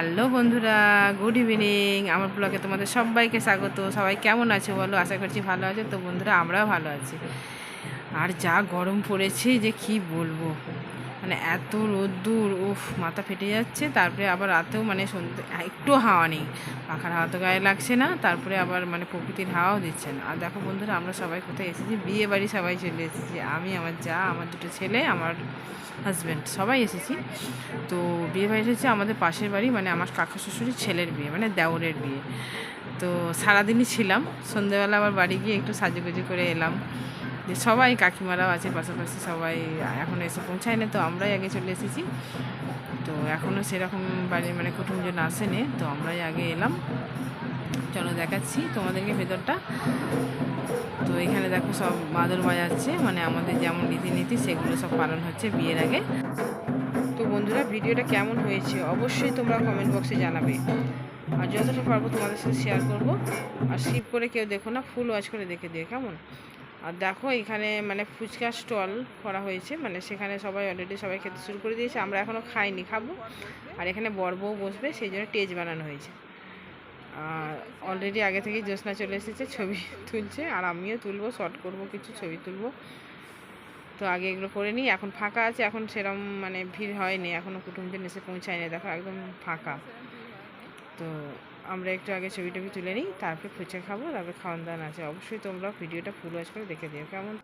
Hello বন্ধুরা, good evening. আমার ব্লগে তোমাদের সবাইকে স্বাগত। সবাই কেমন আছো বলো? আশা করছি ভালো আছো। তো বন্ধুরা, আমরাও ভালো আছি। আর যা গরম পড়েছে যে কি বলব? মানে এত রোদ্দুর, উফ, মাথা ফেটে যাচ্ছে। তারপরে আবার রাতেও মানে সন্ধ্যে একটু হাওয়া নেই। পাখার হাওয়া তো গায়ে লাগছে না, তারপরে আবার মানে প্রকৃতির হাওয়াও দিচ্ছে না। আর দেখো বন্ধুরা, আমরা সবাই কোথায় এসেছি? বিয়ে বাড়ি সবাই চলে এসেছি। আমি, আমার যা, আমার দুটো ছেলে, আমার হাজব্যান্ড সবাই এসেছি। তো বিয়ে বাড়ি হচ্ছে আমাদের পাশের বাড়ি মানে আমার কাকা শ্বশুরের ছেলের বিয়ে মানে দেওরের বিয়ে। তো সারাদিনই ছিলাম। সন্ধ্যেবেলা আবার বাড়ি গিয়ে একটু সাজুগুজু করে এলাম। যে সবাই কাকিমারাও আছে, পাশাপাশি সবাই এখন এসে পৌঁছায় না তো আমরাই আগে চলে এসেছি। তো এখনও সেরকম বাড়ির মানে কুটুমজন আসেনি, তো আমরাই আগে এলাম। চলো দেখাচ্ছি তোমাদেরকে ভেতরটা। তো এখানে দেখো সব মাদুর বাজাচ্ছে মানে আমাদের যেমন রীতিনীতি সেগুলো সব পালন হচ্ছে বিয়ের আগে। তো বন্ধুরা, ভিডিওটা কেমন হয়েছে অবশ্যই তোমরা কমেন্ট বক্সে জানাবে। আর যতটা পারব তোমাদের সাথে শেয়ার করব। আর স্কিপ করে কেউ দেখো না ফুল ওয়াচ করে দেখে দিও, কেমন? আর দেখো, এখানে মানে ফুচকা স্টল করা হয়েছে। মানে সেখানে সবাই অলরেডি সবাই খেতে শুরু করে দিয়েছে। আমরা এখনও খাইনি, খাব। আর এখানে বর বউ বসবে, সেই জন্য টেজ বানানো হয়েছে। আর অলরেডি আগে থেকেই জ্যোৎস্না চলে এসেছে, ছবি তুলছে। আর আমিও তুলবো শর্ট করব, কিছু ছবি তুলবো। তো আগে এগুলো করে নিই। এখন ফাঁকা আছে, এখন সেরম মানে ভিড় হয়নি। এখনও কুটুমজন এসে পৌঁছায়নি। দেখো, একদম ফাঁকা। তো আমরা একটু আগে ছবি টবি তুলে নিই তারপরে ফুচকা খাব তারপরে খাওয়ান দাওয়ান আছে। অবশ্যই তোমরা ভিডিওটা ফুল ওয়াচ করে দেখে দিও কেমন?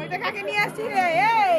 ওইটা কাকে নিয়ে আসছি রে এই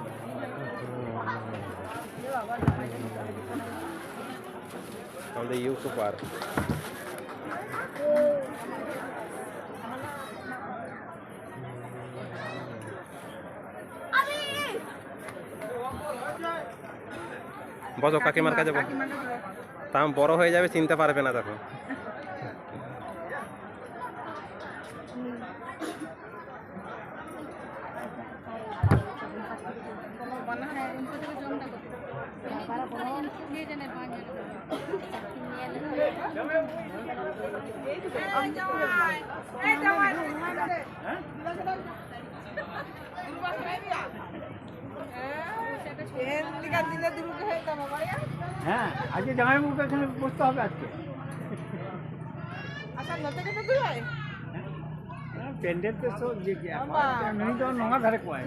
আমাদের ইউকো পার্ক বসো। কাকিমার কাছে বসো। তাম বড় হয়ে যাবে চিনতে পারবে না তখন। দিলে দুর্গে হয়ে আজকে জামাইবাবুকে এখানে বসতে হবে আজকে হয় প্যান্ডেল তো সব নোংরা ধারে কয়।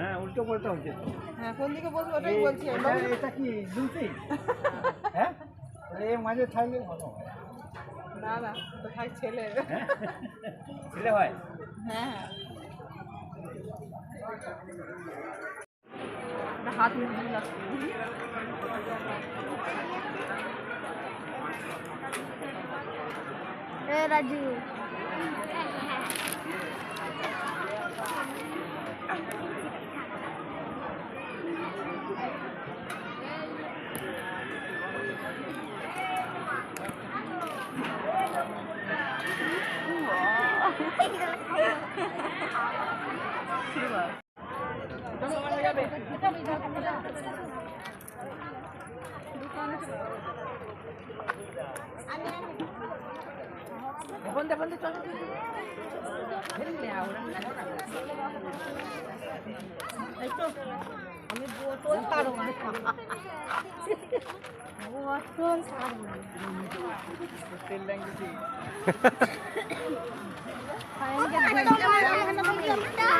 হ্যাঁ উল্টো পাল্টা হচ্ছে। হ্যাঁ কোন দিকে বসবো ওটাই বলছি এটা- কি দুটি হ্যাঁ? এই মাঝে থাকলে ভালো না না তো খাই ছেলে। হ্যাঁ? ছেলে হয়? হ্যাঁ। হাত মুখে লাগছে রাজু। I'm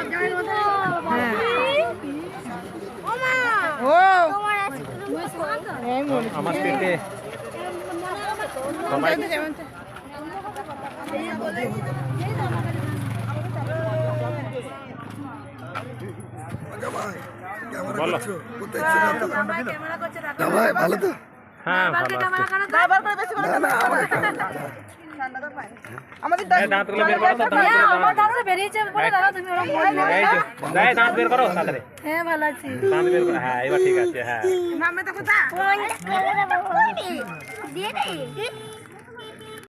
ল্যাঙ্গুয়েজ ও আমার পেটে সবাই বলো ভাই ভালো তো হ্যাঁ ভালো আছে বারবার করে বেশি করে ঠান্ডা তো? পায় আমাদের দাঁতগুলো বের করো তো দাঁতগুলো দাঁত। এই যে এই দাঁত বের করো তাড়াতাড়ি হ্যাঁ ভালো আছি। দাঁত বের করো হ্যাঁ এবার ঠিক আছে হ্যাঁ। নামে তো কোথা